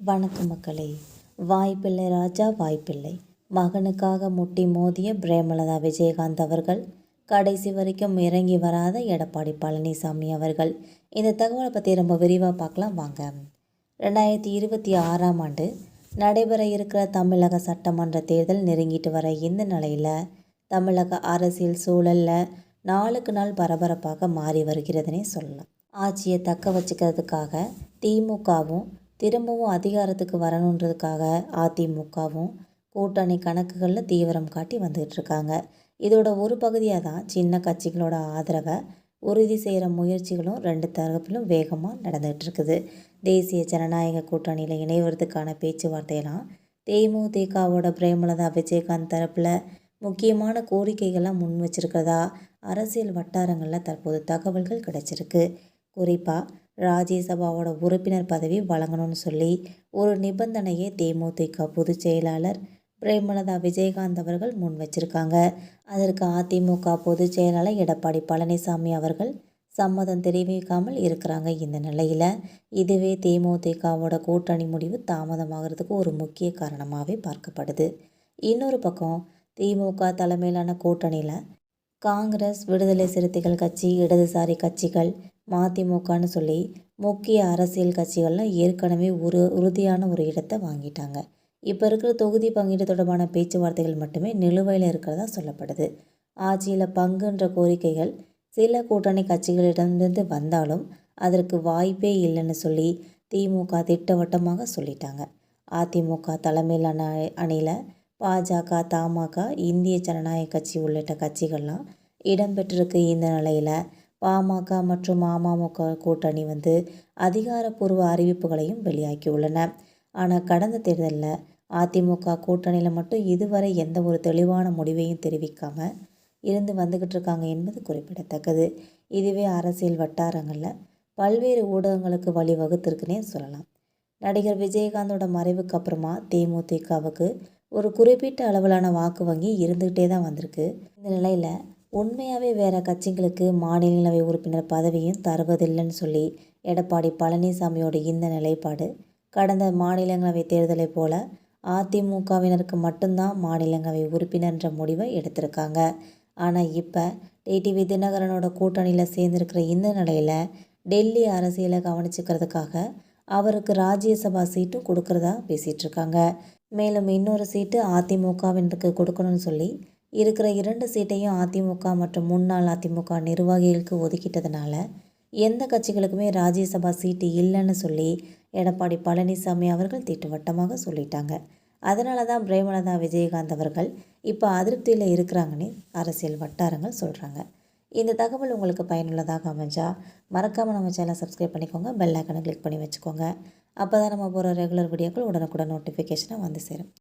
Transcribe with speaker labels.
Speaker 1: வணக்கம் மக்களே. வாய்ப்பில்லை ராஜா வாய்ப்பில்லை. மகனுக்காக முட்டி மோதிய பிரேமலதா விஜயகாந்த் அவர்கள் கடைசி வரைக்கும் இறங்கி வராத எடப்பாடி பழனிசாமி அவர்கள். இந்த தகவலை பற்றி ரொம்ப விரிவாக பார்க்கலாம் வாங்க. ரெண்டாயிரத்தி இருபத்தி ஆறாம் ஆண்டு நடைபெற இருக்கிற தமிழக சட்டமன்ற தேர்தல் நெருங்கிட்டு வர இந்த நிலையில் தமிழக அரசியல் சூழலில் நாளுக்கு நாள் பரபரப்பாக மாறி வருகிறதுனே சொல்லலாம். ஆட்சியை தக்க வச்சுக்கிறதுக்காக திமுகவும் திரும்பவும் அதிகாரத்துக்கு வரணுன்றதுக்காக அதிமுகவும் கூட்டணி கணக்குகளில் தீவிரம் காட்டி வந்துகிட்டு இருக்காங்க இதோட ஒரு பகுதியாக தான் சின்ன கட்சிகளோட ஆதரவை உறுதி செய்கிற முயற்சிகளும் ரெண்டு தரப்பிலும் வேகமாக நடந்துகிட்டு இருக்குது தேசிய ஜனநாயக கூட்டணியில் இணைவதற்கான பேச்சுவார்த்தையெல்லாம் தேமுதிகவோட பிரேமலதா விஜயகாந்த் தரப்பில் முக்கியமான கோரிக்கைகள்லாம் முன் வச்சிருக்கிறதா அரசியல் வட்டாரங்களில் தற்போது தகவல்கள் கிடைச்சிருக்கு. குறிப்பாக ராஜ்யசபாவோட உறுப்பினர் பதவி வழங்கணும்னு சொல்லி ஒரு நிபந்தனையை தேமுதிக பொதுச் செயலாளர் பிரேமலதா விஜயகாந்த் அவர்கள் முன் வச்சிருக்காங்க. அதற்கு அதிமுக பொதுச் செயலாளர் எடப்பாடி பழனிசாமி அவர்கள் சம்மதம் தெரிவிக்காமல் இருக்கிறாங்க இந்த நிலையில். இதுவே தேமுதிகவோட கூட்டணி முடிவு தாமதமாகிறதுக்கு ஒரு முக்கிய காரணமாகவே பார்க்கப்படுது. இன்னொரு பக்கம் திமுக தலைமையிலான கூட்டணியில் காங்கிரஸ் விடுதலை சிறுத்தைகள் கட்சி இடதுசாரி கட்சிகள் மதிமுகன்னு சொல்லி முக்கிய அரசியல் கட்சிகள்லாம் ஏற்கனவே ஒரு உறுதியான ஒரு இடத்தை வாங்கிட்டாங்க. இப்போ இருக்கிற தொகுதி பங்கீடு தொடர்பான பேச்சுவார்த்தைகள் மட்டுமே நிலுவையில் இருக்கிறதா சொல்லப்படுது. ஆட்சியில் பங்குன்ற கோரிக்கைகள் சில கூட்டணி கட்சிகளிடமிருந்து வந்தாலும் அதற்கு வாய்ப்பே இல்லைன்னு சொல்லி திமுக திட்டவட்டமாக சொல்லிட்டாங்க. அதிமுக தலைமையிலான அணியில் பாஜக தமாக இந்திய ஜனநாயக கட்சி உள்ளிட்ட கட்சிகள்லாம் இடம்பெற்றிருக்கு இந்த நிலையில். பாமக மற்றும் அமமுக கூட்டணி வந்து அதிகாரப்பூர்வ அறிவிப்புகளையும் வெளியாக்கியுள்ளன. ஆனால் கடந்த தேர்தலில் அதிமுக கூட்டணியில் மட்டும் இதுவரை எந்த ஒரு தெளிவான முடிவையும் தெரிவிக்காமல் இருந்து வந்துக்கிட்டு இருக்காங்க என்பது குறிப்பிடத்தக்கது. இதுவே அரசியல் வட்டாரங்களில் பல்வேறு ஊடகங்களுக்கு வழிவகுத்திருக்குன்னே சொல்லலாம். நடிகர் விஜயகாந்தோட மறைவுக்கு அப்புறமா தேமுதிகவுக்கு ஒரு குறிப்பிட்ட அளவிலான வாக்கு வங்கி இருந்துக்கிட்டே தான் வந்திருக்கு. இந்த நிலையில் உண்மையாகவே வேறு கட்சிகளுக்கு மாநிலங்களவை உறுப்பினர் பதவியும் தருவதில்லைன்னு சொல்லி எடப்பாடி பழனிசாமியோட இந்த நிலைப்பாடு. கடந்த மாநிலங்களவை தேர்தலை போல அதிமுகவினருக்கு மட்டும்தான் மாநிலங்களவை உறுப்பினர்ன்ற முடிவை எடுத்திருக்காங்க. ஆனால் இப்போ டிடிவி தினகரனோட கூட்டணியில் சேர்ந்துருக்கிற இந்த நிலையில் டெல்லி அரசியலை கவனிச்சுக்கிறதுக்காக அவருக்கு ராஜ்யசபா சீட்டும் கொடுக்குறதா பேசிகிட்ருக்காங்க மேலும் இன்னொரு சீட்டு அதிமுகவினருக்கு கொடுக்கணும்னு சொல்லி இருக்கிற இரண்டு சீட்டையும் அதிமுக மற்றும் முன்னாள் அதிமுக நிர்வாகிகளுக்கு ஒதுக்கிட்டதுனால எந்த கட்சிகளுக்குமே ராஜ்யசபா சீட்டு இல்லைன்னு சொல்லி எடப்பாடி பழனிசாமி அவர்கள் திட்டவட்டமாக சொல்லிட்டாங்க. அதனால தான் பிரேமலதா விஜயகாந்த் அவர்கள் இப்போ அதிருப்தியில் இருக்கிறாங்கன்னு அரசியல் வட்டாரங்கள் சொல்கிறாங்க இந்த தகவல் உங்களுக்கு பயனுள்ளதாக அமைஞ்சால் மறக்காமல் நம்ம சேனலை சப்ஸ்கிரைப் பண்ணிக்கோங்க பெல் ஐக்கனை கிளிக் பண்ணி வச்சுக்கோங்க. அப்போ தான் நம்ம போகிற ரெகுலர் வீடியோக்கள் உடனுக்குடன் நோட்டிஃபிகேஷனாக வந்து சேரும்.